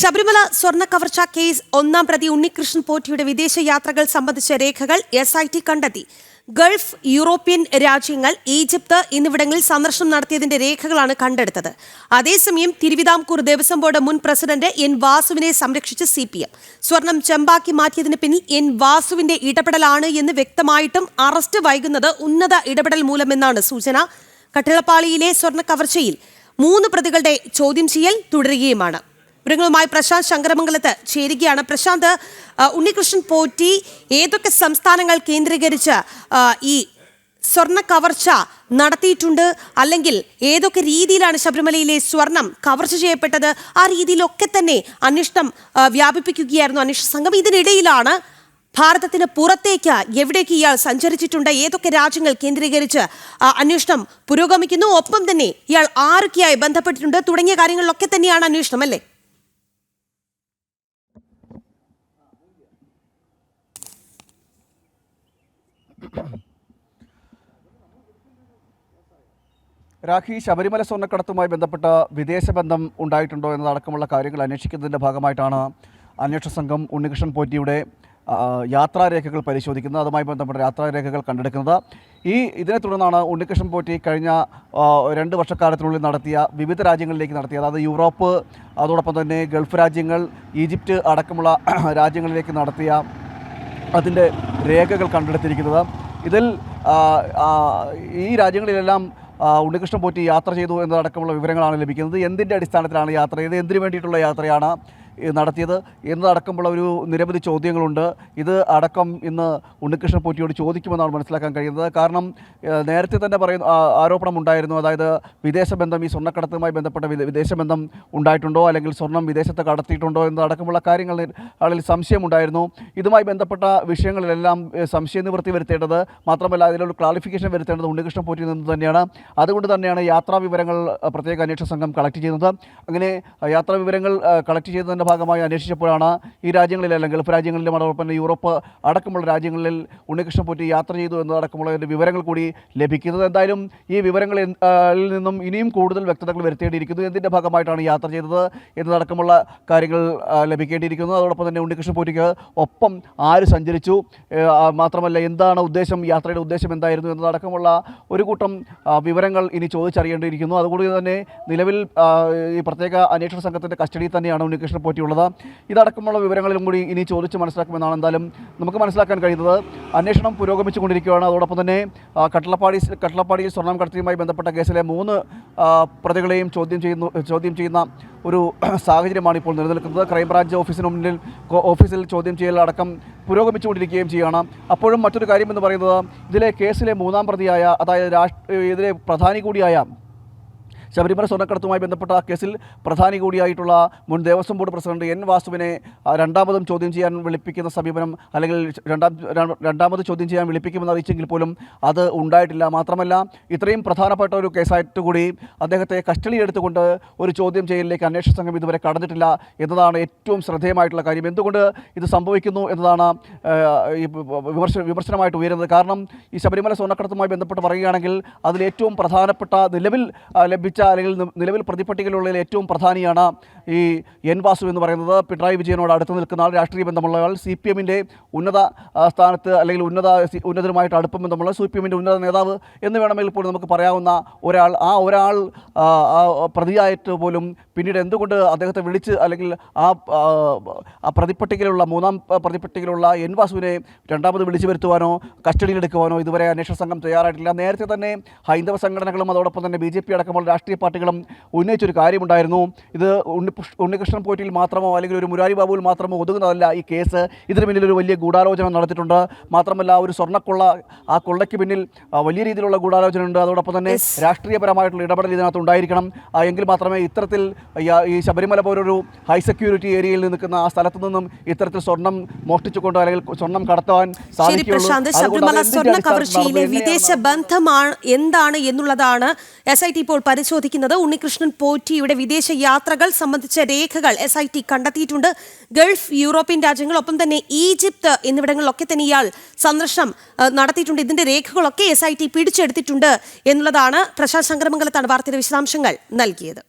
ശബരിമല സ്വർണ കവർച്ച കേസ് ഒന്നാം പ്രതി ഉണ്ണികൃഷ്ണൻ പോറ്റിയുടെ വിദേശ യാത്രകൾ സംബന്ധിച്ച രേഖകൾ എസ് ഐ ടി കണ്ടെത്തി. ഗൾഫ് യൂറോപ്യൻ രാജ്യങ്ങൾ ഈജിപ്ത് എന്നിവിടങ്ങളിൽ സന്ദർശനം നടത്തിയതിന്റെ രേഖകളാണ് കണ്ടെടുത്തത്. അതേസമയം തിരുവിതാംകൂർ ദേവസ്വം ബോർഡ് മുൻ പ്രസിഡന്റ് എൻ വാസുവിനെ സംരക്ഷിച്ച് സി പി എം. സ്വർണം ചെമ്പാക്കി മാറ്റിയതിന് പിന്നിൽ എൻ വാസുവിന്റെ ഇടപെടലാണ് എന്ന് വ്യക്തമായിട്ടും അറസ്റ്റ് വൈകുന്നത് ഉന്നത ഇടപെടൽ മൂലമെന്നാണ് സൂചന. കട്ടിളപ്പാളിയിലെ സ്വർണ കവർച്ചയിൽ മൂന്ന് പ്രതികളുടെ ചോദ്യം ചെയ്യൽ തുടരുകയുമാണ്. വിവരങ്ങളുമായി പ്രശാന്ത് ശങ്കരമംഗലത്ത് ചേരുകയാണ്. പ്രശാന്ത് ഉണ്ണികൃഷ്ണൻ പോറ്റി ഏതൊക്കെ സംസ്ഥാനങ്ങൾ കേന്ദ്രീകരിച്ച് ഈ സ്വർണ കവർച്ച നടത്തിയിട്ടുണ്ട്? അല്ലെങ്കിൽ ഏതൊക്കെ രീതിയിലാണ് ശബരിമലയിലെ സ്വർണം കവർച്ച ചെയ്യപ്പെട്ടത്? ആ രീതിയിലൊക്കെ തന്നെ അന്വേഷണം വ്യാപിപ്പിക്കുകയായിരുന്നു അന്വേഷണ സംഘം. ഇതിനിടയിലാണ് ഭാരതത്തിന് പുറത്തേക്ക് എവിടേക്ക് ഇയാൾ സഞ്ചരിച്ചിട്ടുണ്ട്? ഏതൊക്കെ രാജ്യങ്ങൾ കേന്ദ്രീകരിച്ച് അന്വേഷണം പുരോഗമിക്കുന്നു? ഒപ്പം തന്നെ ഇയാൾ ആരൊക്കെയായി ബന്ധപ്പെട്ടിട്ടുണ്ട്? തുടങ്ങിയ കാര്യങ്ങളിലൊക്കെ തന്നെയാണ് അന്വേഷണം അല്ലേ? രാഖി ശബരിമല സ്വർണക്കടത്തുമായി ബന്ധപ്പെട്ട വിദേശ ബന്ധം ഉണ്ടായിട്ടുണ്ടോ എന്നതടക്കമുള്ള കാര്യങ്ങൾ അന്വേഷിക്കുന്നതിന്റെ ഭാഗമായിട്ടാണ് അന്വേഷണ സംഘം ഉണ്ണികൃഷ്ണൻ പോറ്റിയുടെ യാത്രാരേഖകൾ പരിശോധിക്കുന്നത്. അതുമായി ബന്ധപ്പെട്ട യാത്രാരേഖകൾ കണ്ടെടുക്കുന്നത്. ഈ ഇതിനെ തുടർന്നാണ് ഉണ്ണികൃഷ്ണൻ പോറ്റി കഴിഞ്ഞ രണ്ട് വർഷക്കാലത്തിനുള്ളിൽ നടത്തിയ വിവിധ രാജ്യങ്ങളിലേക്ക് നടത്തിയ അതായത് യൂറോപ്പ് അതോടൊപ്പം തന്നെ ഗൾഫ് രാജ്യങ്ങൾ ഈജിപ്റ്റ് അടക്കമുള്ള രാജ്യങ്ങളിലേക്ക് നടത്തിയ അതിന്റെ രേഖകൾ കണ്ടെടുത്തിരിക്കുന്നത്. ഇതിൽ ഈ രാജ്യങ്ങളിലെല്ലാം ഉണ്ണികൃഷ്ണൻ പോറ്റി യാത്ര ചെയ്തു എന്നതടക്കമുള്ള വിവരങ്ങളാണ് ലഭിക്കുന്നത്. എന്തിന്റെ അടിസ്ഥാനത്തിലാണ് യാത്ര ചെയ്തത്? എന്തിനു വേണ്ടിയിട്ടുള്ള യാത്രയാണ് നടത്തിയത്. എന്നതടക്കമുള്ള ഒരു നിരവധി ചോദ്യങ്ങളുണ്ട്. ഇത് അടക്കം ഇന്ന് ഉണ്ണികൃഷ്ണൻ പോറ്റിയോട് ചോദിക്കുമെന്നാണ് മനസ്സിലാക്കാൻ കഴിയുന്നത്. കാരണം നേരത്തെ തന്നെ പറയുന്ന ആരോപണം ഉണ്ടായിരുന്നു. അതായത് വിദേശ ബന്ധം ഈ സ്വർണക്കടത്തുമായി ബന്ധപ്പെട്ട വിദേശ ബന്ധം ഉണ്ടായിട്ടുണ്ടോ? അല്ലെങ്കിൽ സ്വർണം വിദേശത്ത് കടത്തിയിട്ടുണ്ടോ? എന്നതടക്കമുള്ള കാര്യങ്ങളിൽ ആളിൽ സംശയമുണ്ടായിരുന്നു. ഇതുമായി ബന്ധപ്പെട്ട വിഷയങ്ങളിലെല്ലാം സംശയ നിവൃത്തി വരുത്തേണ്ടത് മാത്രമല്ല അതിലൊരു ക്ലാരിഫിക്കേഷൻ വരുത്തേണ്ടത് ഉണ്ണികൃഷ്ണൻ പോറ്റിയിൽ നിന്ന് തന്നെയാണ്. അതുകൊണ്ട് തന്നെയാണ് യാത്രാ വിവരങ്ങൾ പ്രത്യേക അന്വേഷണ സംഘം കളക്ട് ചെയ്യുന്നത്. അങ്ങനെ യാത്രാ വിവരങ്ങൾ കളക്ട് ചെയ്തതിന്റെ ഭാഗമായി അന്വേഷിച്ചപ്പോഴാണ് ഈ രാജ്യങ്ങളിലെല്ലാം ഗൾഫ് രാജ്യങ്ങളിലും അതോടൊപ്പം തന്നെ യൂറോപ്പ് അടക്കമുള്ള രാജ്യങ്ങളിൽ ഉണ്ണികൃഷ്ണൻ പോറ്റി യാത്ര ചെയ്തു എന്നതടക്കമുള്ള അതിന്റെ വിവരങ്ങൾ കൂടി ലഭിക്കുന്നത്. എന്തായാലും ഈ വിവരങ്ങളിൽ നിന്നും ഇനിയും കൂടുതൽ വ്യക്തതകൾ വരുത്തേണ്ടിയിരിക്കുന്നു. എന്തിന്റെ ഭാഗമായിട്ടാണ് യാത്ര ചെയ്തത് എന്നതടക്കമുള്ള കാര്യങ്ങൾ ലഭിക്കേണ്ടിയിരിക്കുന്നു. അതോടൊപ്പം തന്നെ ഉണ്ണികൃഷ്ണൻ പോറ്റിക്ക് ഒപ്പം ആര് സഞ്ചരിച്ചു? മാത്രമല്ല എന്താണ് ഉദ്ദേശം? യാത്രയുടെ ഉദ്ദേശം എന്തായിരുന്നു എന്നതടക്കമുള്ള ഒരു കൂട്ടം വിവരങ്ങൾ ഇനി ചോദിച്ചറിയേണ്ടിയിരിക്കുന്നു. അതുകൊണ്ട് തന്നെ നിലവിൽ ഈ പ്രത്യേക അന്വേഷണ സംഘത്തിന്റെ കസ്റ്റഡിയിൽ തന്നെയാണ് ഉണ്ണികൃഷ്ണൻ പോറ്റി ഉള്ളത് ഇതടക്കമുള്ള വിവരങ്ങളിലും കൂടി ഇനി ചോദിച്ച് മനസ്സിലാക്കുമെന്നാണ് എന്തായാലും നമുക്ക് മനസ്സിലാക്കാൻ കഴിയുന്നത്. അന്വേഷണം പുരോഗമിച്ചുകൊണ്ടിരിക്കുകയാണ്. അതോടൊപ്പം തന്നെ കട്ടളപ്പാടി കട്ടളപ്പാടിയിൽ സ്വർണം കടത്തിയുമായി ബന്ധപ്പെട്ട കേസിലെ മൂന്ന് പ്രതികളെയും ചോദ്യം ചെയ്യുന്നു ചോദ്യം ചെയ്യുന്ന ഒരു സാഹചര്യമാണ് ഇപ്പോൾ നിലനിൽക്കുന്നത്. ക്രൈംബ്രാഞ്ച് ഓഫീസിന് മുന്നിൽ ഓഫീസിൽ ചോദ്യം ചെയ്യലടക്കം പുരോഗമിച്ചുകൊണ്ടിരിക്കുകയും ചെയ്യുകയാണ് അപ്പോഴും മറ്റൊരു കാര്യം എന്ന് പറയുന്നത് ഇതിലെ കേസിലെ മൂന്നാം പ്രതിയായ അതായത് രാഷ്ട്ര ഇതിലെ പ്രധാനി കൂടിയായ ശബരിമല സ്വർണക്കടത്തുമായി ബന്ധപ്പെട്ട കേസിൽ പ്രധാനി കൂടിയായിട്ടുള്ള മുൻ ദേവസ്വം ബോർഡ് പ്രസിഡന്റ് എൻ വാസുവിനെ രണ്ടാമതും ചോദ്യം ചെയ്യാൻ വിളിപ്പിക്കുന്ന സമീപനം അല്ലെങ്കിൽ രണ്ടാം രണ്ടാമത് ചോദ്യം ചെയ്യാൻ വിളിപ്പിക്കുമെന്ന് അറിയിച്ചെങ്കിൽ പോലും അത് ഉണ്ടായിട്ടില്ല. മാത്രമല്ല ഇത്രയും പ്രധാനപ്പെട്ട ഒരു കേസായിട്ട് കൂടി അദ്ദേഹത്തെ കസ്റ്റഡി എടുത്തുകൊണ്ട് ഒരു ചോദ്യം ചെയ്യലിലേക്ക് അന്വേഷണ സംഘം ഇതുവരെ കടന്നിട്ടില്ല എന്നതാണ് ഏറ്റവും ശ്രദ്ധേയമായിട്ടുള്ള കാര്യം. എന്തുകൊണ്ട് ഇത് സംഭവിക്കുന്നു എന്നതാണ് ഈ വിമർശ വിമർശനമായിട്ട് ഉയരുന്നത്. കാരണം ഈ ശബരിമല സ്വർണക്കടത്തുമായി ബന്ധപ്പെട്ട് പറയുകയാണെങ്കിൽ അതിൽ ഏറ്റവും പ്രധാനപ്പെട്ട നിലവിൽ ലഭിച്ച അല്ലെങ്കിൽ നിലവിൽ പ്രതിപട്ടികയിലുള്ളതിൽ ഏറ്റവും പ്രധാനിയാണ് ഈ എൻ വാസു എന്ന് പറയുന്നത്. പിണറായി വിജയനോട് അടുത്ത് നിൽക്കുന്ന ആൾ രാഷ്ട്രീയ ബന്ധമുള്ള ആൾ. സി പി എമ്മിന്റെ ഉന്നത സ്ഥാനത്ത് അല്ലെങ്കിൽ ഉന്നത ഉന്നതരുമായിട്ട് അടുപ്പം ബന്ധമുള്ള സി പി എമ്മിന്റെ ഉന്നത നേതാവ് എന്ന് വേണമെങ്കിൽ പോലും നമുക്ക് പറയാവുന്ന ഒരാൾ. ആ ഒരാൾ പ്രതിയായിട്ട് പോലും പിന്നീട് എന്തുകൊണ്ട് അദ്ദേഹത്തെ വിളിച്ച് അല്ലെങ്കിൽ ആ പ്രതിപട്ടികയിലുള്ള മൂന്നാം പ്രതിപട്ടികയിലുള്ള എൻ വാസുവിനെ രണ്ടാമത് വിളിച്ചു വരുത്തുവാനോ കസ്റ്റഡിയിലെടുക്കുവാനോ ഇതുവരെ അന്വേഷണ സംഘം തയ്യാറായിട്ടില്ല. നേരത്തെ തന്നെ ഹൈന്ദവ സംഘടനകളും അതോടൊപ്പം തന്നെ ബി അടക്കമുള്ള രാഷ്ട്രീയ പാർട്ടികളും ഉന്നയിച്ചൊരു കാര്യമുണ്ടായിരുന്നു. ഇത് ഉണ്ണി ഉണ്ണികൃഷ്ണൻ പോയിട്ടിൽ മാത്രമോ അല്ലെങ്കിൽ ഒരു മുരാരി ബാബുവിൽ മാത്രമോ ഒതുങ്ങുന്നതല്ല ഈ കേസ്. ഇതിന് പിന്നിൽ ഒരു വലിയ ഗൂഢാലോചന നടത്തിയിട്ടുണ്ട്. മാത്രമല്ല ഒരു സ്വർണക്കൊള്ള ആ കൊള്ളയ്ക്ക് പിന്നിൽ വലിയ രീതിയിലുള്ള ഗൂഢാലോചന ഉണ്ട്. അതോടൊപ്പം തന്നെ രാഷ്ട്രീയപരമായിട്ടുള്ള ഇടപെടൽ ഇതിനകത്ത് ഉണ്ടായിരിക്കണം. എങ്കിൽ മാത്രമേ ഇത്തരത്തിൽ ഈ- ശബരിമല പോലൊരു ഹൈ സെക്യൂരിറ്റി ഏരിയയിൽ നിൽക്കുന്ന ആ സ്ഥലത്ത് നിന്നും ഇത്തരത്തിൽ സ്വർണം മോഷ്ടിച്ചുകൊണ്ട് അല്ലെങ്കിൽ സ്വർണം കടത്താൻ കവർച്ചയിലെ വിദേശ ബന്ധമാണ് എന്താണ് എന്നുള്ളതാണ് എസ് ഐ ടി ഇപ്പോൾ പരിശോധിക്കുന്നത് ഉണ്ണികൃഷ്ണൻ പോറ്റിയുടെ വിദേശ യാത്രകൾ സംബന്ധിച്ച രേഖകൾ എസ് ഐ ടി കണ്ടെത്തിയിട്ടുണ്ട്. ഗൾഫ് യൂറോപ്യൻ രാജ്യങ്ങൾ ഒപ്പം തന്നെ ഈജിപ്ത് എന്നിവിടങ്ങളിലൊക്കെ തന്നെ ഇയാൾ സന്ദർശനം നടത്തിയിട്ടുണ്ട്. ഇതിന്റെ രേഖകളൊക്കെ എസ് ഐ ടി പിടിച്ചെടുത്തിട്ടുണ്ട് എന്നുള്ളതാണ് പ്രശാന്ത് ശങ്കരമംഗലത്താണ് വാർത്തയുടെ വിശദാംശങ്ങൾ നൽകിയത്.